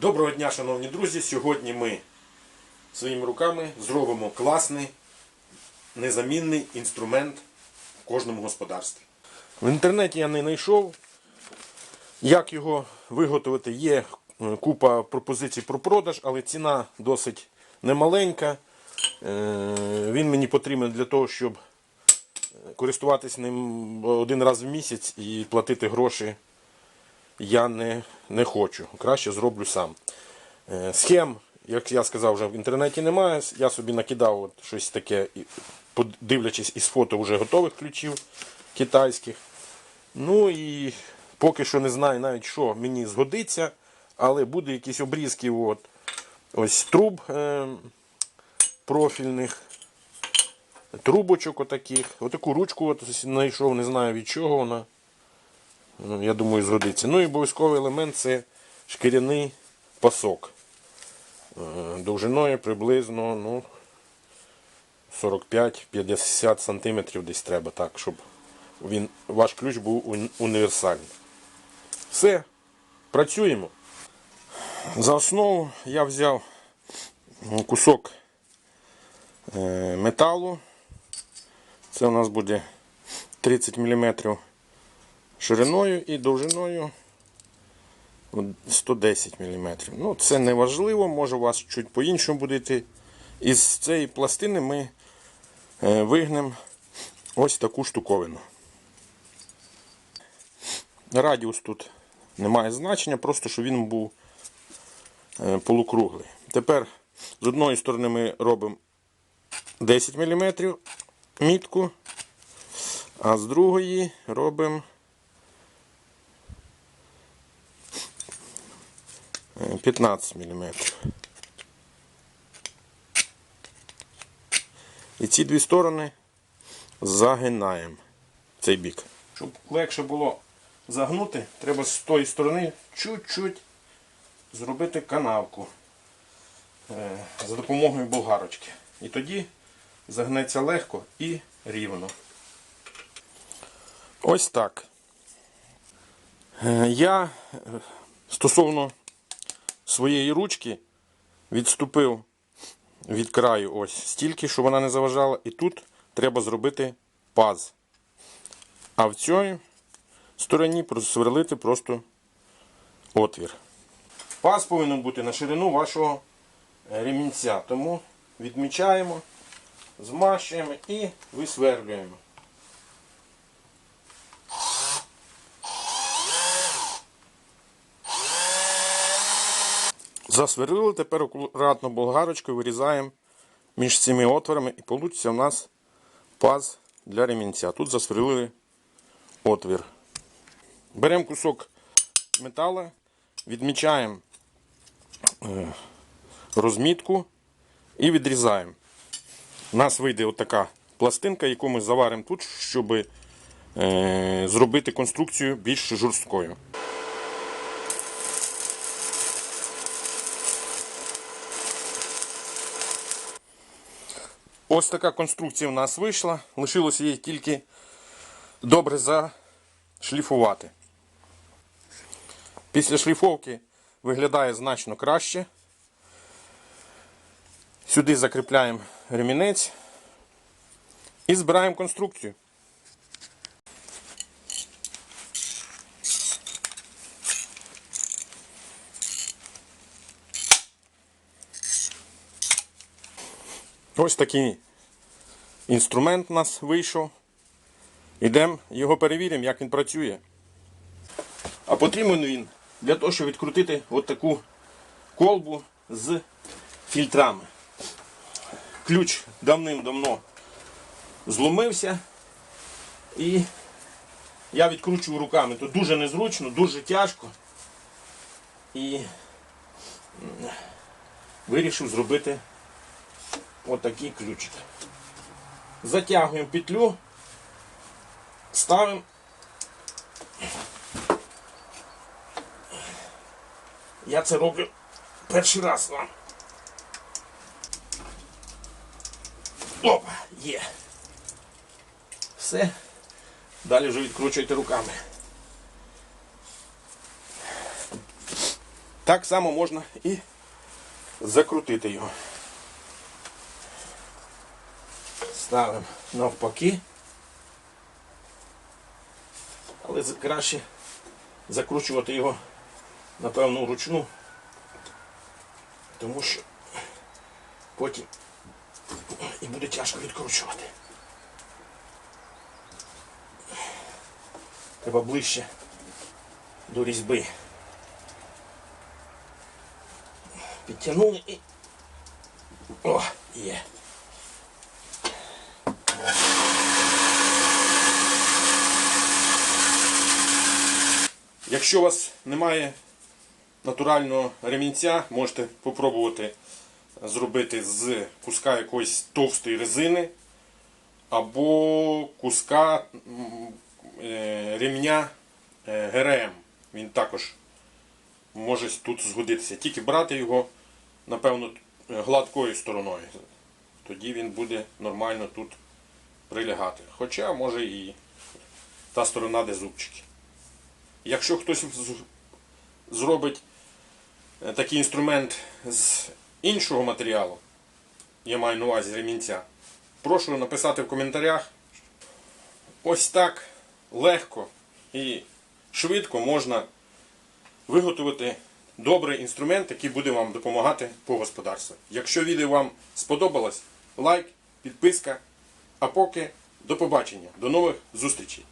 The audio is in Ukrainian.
Доброго дня, шановні друзі! Сьогодні ми своїми руками зробимо класний, незамінний інструмент в кожному господарстві. В інтернеті я не знайшов. Як його виготовити, є е, купа пропозицій про продаж, але ціна досить немаленька. Е, Він мені потрібен для того, щоб користуватись ним один раз в місяць і платити гроші я не, не хочу. Краще зроблю сам. Е, Схем, як я сказав, вже в інтернеті немає. Я собі накидав от щось таке, дивлячись із фото вже готових ключів китайських. Ну і поки що не знаю навіть, що мені згодиться, але буде якісь обрізки от, ось труб е, профільних, трубочок отаких. Отаку ручку от знайшов, не знаю від чого вона. Ну, Я думаю, згодиться. Ну і обов'язковий елемент це шкіряний пасок. Е, Довжиною приблизно ну, 45-50 см десь треба, так, щоб він, ваш ключ був універсальний. Все, працюємо. За основу я взяв кусок е, металу. Це у нас буде 30 мм шириною і довжиною 110 мм. Ну, це не важливо, може у вас чуть по-іншому буде йти. Із цієї пластини ми е, вигнемо ось таку штуковину. Радіус тут не має значення, просто щоб він був е, полукруглий. Тепер з одної сторони ми робимо 10 мм мітку, а з другої робимо 15 мм. І ці дві сторони загинаємо цей бік. Щоб легше було загнути, треба з тої сторони чуть-чуть зробити канавку е, за допомогою болгарочки. І тоді загнеться легко і рівно. Ось так. Е, Я е, стосовно своєї ручки відступив від краю ось стільки, щоб вона не заважала. І тут треба зробити паз. А в цій стороні просверлити просто отвір. Паз повинен бути на ширину вашого е, ремінця. Тому відмічаємо, змащуємо і висверлюємо. Засверлили, тепер акуратно болгарочкою вирізаємо між цими отворами і вийде у нас паз для ремінця. Тут засверлили отвір. Беремо кусок металу, відмічаємо е, розмітку і відрізаємо. У нас вийде отака пластинка, яку ми заваримо тут, щоб е, зробити конструкцію більш жорсткою. Ось така конструкція в нас вийшла. Лишилося її тільки добре зашліфувати. Після шліфовки виглядає значно краще. Сюди закріпляємо ремінець і збираємо конструкцію. Ось такий інструмент у нас вийшов. Ідемо його перевіримо, як він працює. А потрібен він для того, щоб відкрутити от таку колбу з фільтрами. Ключ давним-давно зломився. І я відкручую руками. Тут дуже незручно, дуже тяжко. І вирішив зробити отакий ключик. Затягуємо петлю, ставимо. Я це роблю перший раз вам. Опа, є. Все. Далі вже відкручуйте руками. Так само можна і закрутити його. Ставимо навпаки. Але краще закручувати його, напевно, вручну, тому що потім і буде тяжко відкручувати. Треба ближче до різьби. Підтягнули і. О, є. Якщо у вас немає натурального ремінця, можете спробувати зробити з куска якоїсь товстої резини або куска е, ремня е, ГРМ. Він також може тут згодитися. Тільки брати його, напевно, гладкою стороною. Тоді він буде нормально тут прилягати. Хоча може і та сторона, де зубчики. Якщо хтось зробить е, такий інструмент з іншого матеріалу, я маю на увазі ремінця, прошу написати в коментарях. Ось так легко і швидко можна виготовити добрий інструмент, який буде вам допомагати по господарству. Якщо відео вам сподобалось, лайк, підписка. А поки до побачення, до нових зустрічей!